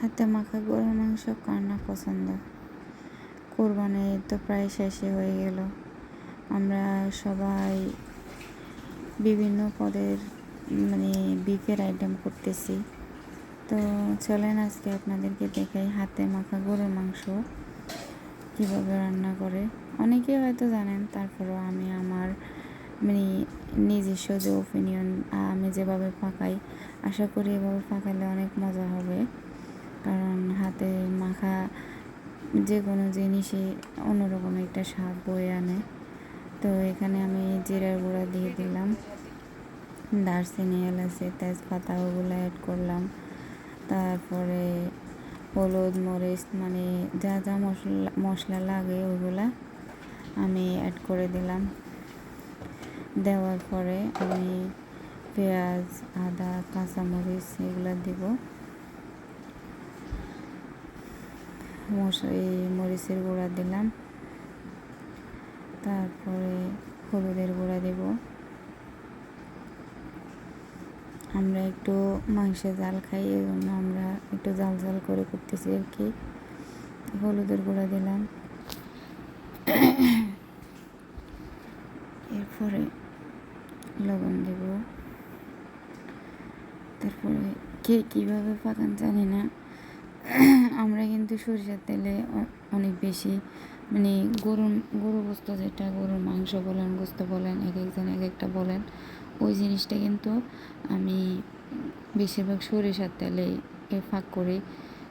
হাতে মাখা গরুর মাংস কার না পছন্দ? কোরবানি তো প্রায় শেষে হয়ে গেল। আমরা সবাই বিভিন্ন পদের মানে বিফের আইটেম করতেছি। তো চলেন আজকে আপনাদেরকে দেখাই হাতে মাখা গরুর মাংস কীভাবে রান্না করে। অনেকেই হয়তো জানেন, তারপরেও আমি আমার মানে নিজস্ব যে ওপিনিয়ন আমি যেভাবে পাকাই, আশা করি এভাবে পাকালে অনেক মজা হবে। কারণ হাতে মাখা যে কোনো জিনিসই অন্যরকম একটা স্বাদ বয়ে আনে। তো এখানে আমি জিরার গুঁড়া দিয়ে দিলাম। দারচিনি, এলাচি, তেজপাতা ওগুলো অ্যাড করলাম। তারপরে হলুদ, মরিচ মানে যা যা মশলা মশলা লাগে ওগুলা আমি অ্যাড করে দিলাম। দেওয়ার পরে আমি পেঁয়াজ, আদা, কাঁচামরিচ এগুলো দিব। এই মরিচের গুঁড়া দিলাম। তারপরে হলুদের গুঁড়া দেব। আমরা একটু মাংসে জাল খাই, এই জন্য আমরা একটু জাল জাল করে করতেছি আর কি। হলুদের গুঁড়া দিলাম। এরপরে লবণ দেব। তারপরে কে কীভাবে পাকান জানি না। কিন্তু সরিষার তেলে অনেক বেশি মানে গরুর গরু গোস্ত যেটা, গরুর মাংস বলেন, গোস্ত বলেন, এক একজন এক একটা বলেন, ওই জিনিসটা কিন্তু আমি বেশিরভাগ সরিষার তেলে এ ফাঁক করি।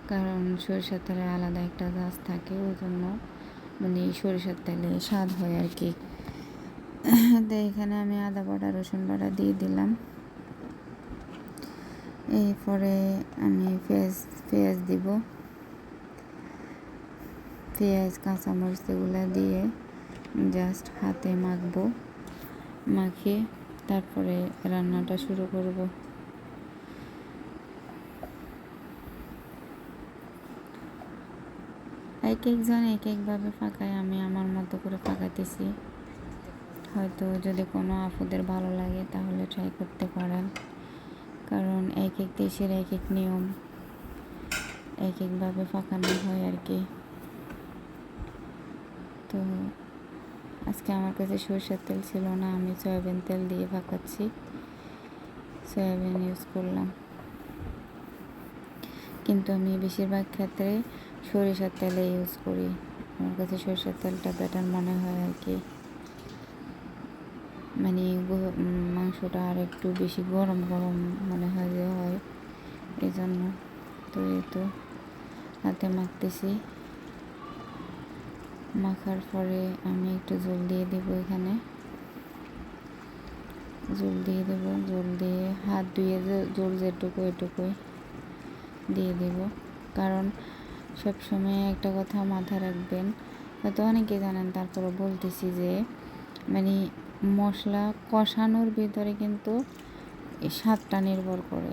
কারণ সরিষার তেলে আলাদা একটা গাছ থাকে, ওই জন্য মানে সরিষার তেলে স্বাদ হয় আর কি। তো এখানে আমি আদা, বাটা, রসুন বাটা দিয়ে দিলাম। এরপরে আমি পেঁয়াজ পেঁয়াজ দিব। পেঁয়াজ কাঁচামরিচ এগুলো দিয়ে জাস্ট হাতে মাখবো, মাখিয়ে তারপরে রান্নাটা শুরু করব। এক একজন এক একভাবে ফাঁকায়, আমি আমার মতো করে ফাঁকাতেছি হয়তো যদি কোনো আপুদের ভালো লাগে তাহলে ট্রাই করতে পারেন। কারণ এক এক দেশের এক এক নিয়ম, এক একভাবে ফাঁকানো হয় আর কি। তো আজকে আমার কাছে সরষের তেল ছিল না, আমি সয়াবিন তেল দিয়ে ফাঁকাচ্ছি সয়াবিন ইউজ করলাম। কিন্তু আমি বেশিরভাগ ক্ষেত্রে সরিষার তেলে ইউজ করি। আমার কাছে সরিষার তেলটা বেটার মনে হয় আর কি। মানে মাংসটা আর একটু বেশি গরম গরম মনে হয় যে হয়। এই জন্য তো এই তো হাতে মাখতেছি। মাখার পরে আমি একটু জল দিয়ে দেব এখানে। জল দিয়ে দেব, জল দিয়ে হাত ধুয়ে জল যেটুকু এটুকুই দিয়ে দেব। কারণ সবসময় একটা কথা মাথায় রাখবেন। হয়তো অনেকে জানেন তারপরে বলতেছি যে মানে মশলা কষানোর ভিতরে কিন্তু স্বাদটা নির্ভর করে।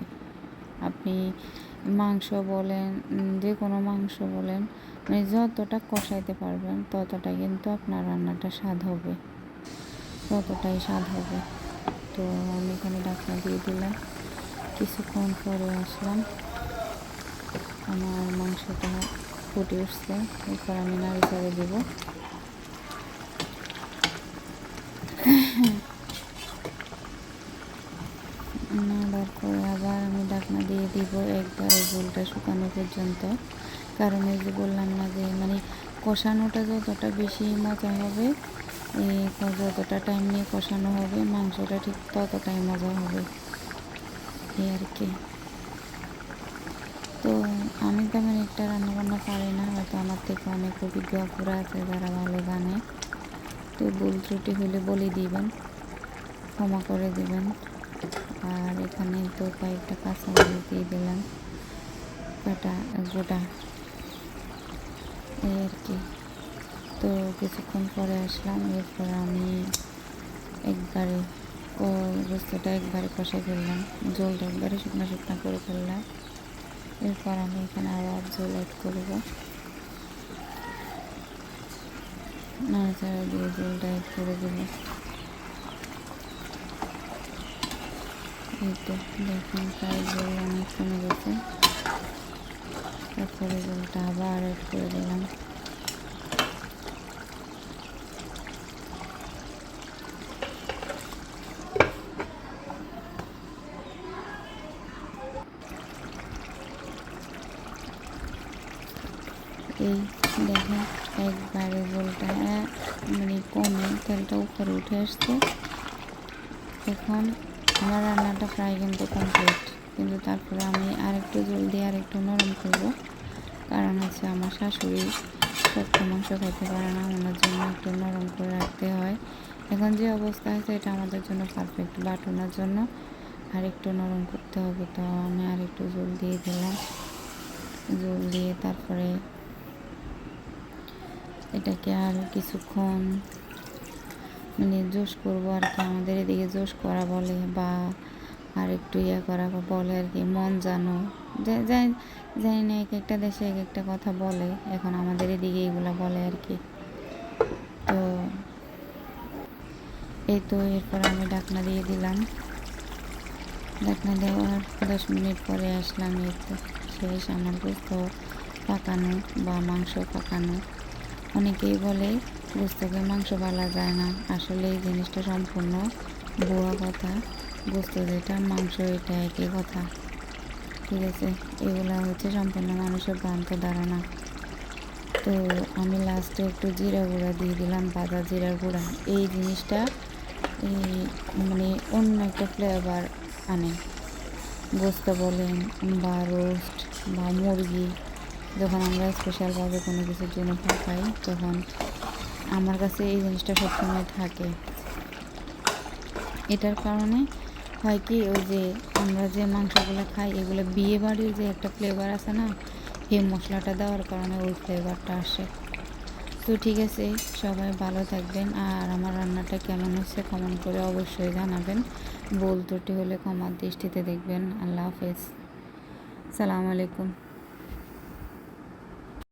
আপনি মাংস বলেন যে কোনো মাংস বলেন মানে যতটা কষাইতে পারবেন ততটা কিন্তু আপনার রান্নাটা স্বাদ হবে। ততটাই স্বাদ হবে। তো আমি এখানে ডাকনা দিয়ে দিলাম। কিছুক্ষণ পরে আসলাম। আমার মাংসটা ফুটে উঠছে। এরপর আমি নাড়ি চাড়ে দেবো। দিব একবারে ঝোলটা শুকানো পর্যন্ত। কারণ এই যে বললাম না যে মানে কষানোটা যতটা বেশি মজা হবে যতটা টাইম নিয়ে কষানো হবে, মাংসটা ঠিক ততটাই মজা হবে। এই আর কি। তো আমি তেমন একটা রান্নাবান্না পারি না, হয়তো আমার থেকে অনেক অভিজ্ঞ অপুরা আছে যারা ভালো জানে। তো ভুল ত্রুটি হলে বলে দিবেন, ক্ষমা করে দিবেন। আর এখানে তো কয়েকটা কাঁচামরিচ দিয়ে দিলাম। কাটা গোটা। এই আর কি। তো কিছুক্ষণ পরে আসলাম, এরপর আমি একবারে গোস্তটা একবারে কষে ফেললাম। জলটা একবারে শুকনো শুকনো করে ফেললাম। এরপর আমি এখানে আবার জল অ্যাড করব। নাড়াচাড়া দিয়ে জলটা অ্যাড করে দেবো। এই তো দেখুন প্রায় জল অনেক কমে গেছে তারপরে জলটা আবার অ্যাড করে দিলাম এই দেখেন একবারে জলটা এ- মানে কমে তেলটা উপরে উঠে আসছে এখন আমার রান্নাটা প্রায় কিন্তু কমপ্লিট কিন্তু তারপরে আমি আরেকটু জল দিয়ে আরেকটু নরম করব। কারণ হচ্ছে আমার শাশুড়ি শক্ত মাংস খাইতে পারে না, ওনার জন্য একটু নরম করে রাখতে হয়। এখন যে অবস্থা আছে, এটা আমাদের জন্য পারফেক্ট বাট ওনার জন্য আর একটু নরম করতে হবে। তো আমি আর একটু জল দিয়ে দিলাম। জল দিয়ে তারপরে এটাকে আর কিছুক্ষণ মানে জোশ করব আর কি, আমাদের এদিকে জোশ করা বলে বা আর একটু ইয়ে করা বলে আর কি, মন জানো। জানি না এক একটা দেশে এক একটা কথা বলে, এখন আমাদের এদিকে এগুলো বলে আর কি। তো এই তো এরপর আমি ডাকনা দিয়ে দিলাম। ডাকনা দেওয়ার দশ মিনিট পরে আসলাম এই তো শেষ আমার গোস্ত পাকানো বা মাংস পাকানো। অনেকেই বলে গোস্তকে মাংস বলা যায় না। আসলে এই জিনিসটা সম্পূর্ণ ভুয়া কথা। গোস্ত যেটা মাংস, এটা একই কথা। ঠিক আছে? এগুলো হচ্ছে সম্পূর্ণ মানুষের ভ্রান্ত ধারণা। তো আমি লাস্টে একটু জিরা গুঁড়া দিয়ে দিলাম, বাদা জিরা গুঁড়া। এই জিনিসটা এই মানে অন্য একটা ফ্লেভার আনে। গোস্ত বলেন বা রোস্ট বা মুরগি, যখন আমরা স্পেশালভাবে কোনো কিছুর জন্য পাই, তখন আমার কাছে এই জিনিসটা সবসময় থাকে। এটার কারণে হয় কি, ওই যে আমরা যে মাংসগুলো খাই, এগুলো বিয়ে বাড়ির যে একটা ফ্লেভার আছে না এই মশলাটা দেওয়ার কারণে ওই ফ্লেভারটা আসে। তো ঠিক আছে, সবাই ভালো থাকবেন আর আমার রান্নাটা কেমন হচ্ছে কমেন্ট করে অবশ্যই জানাবেন। ভুল ত্রুটি হলে ক্ষমার দৃষ্টিতে দেখবেন। আল্লাহ হাফেজ। সালাম আলাইকুম।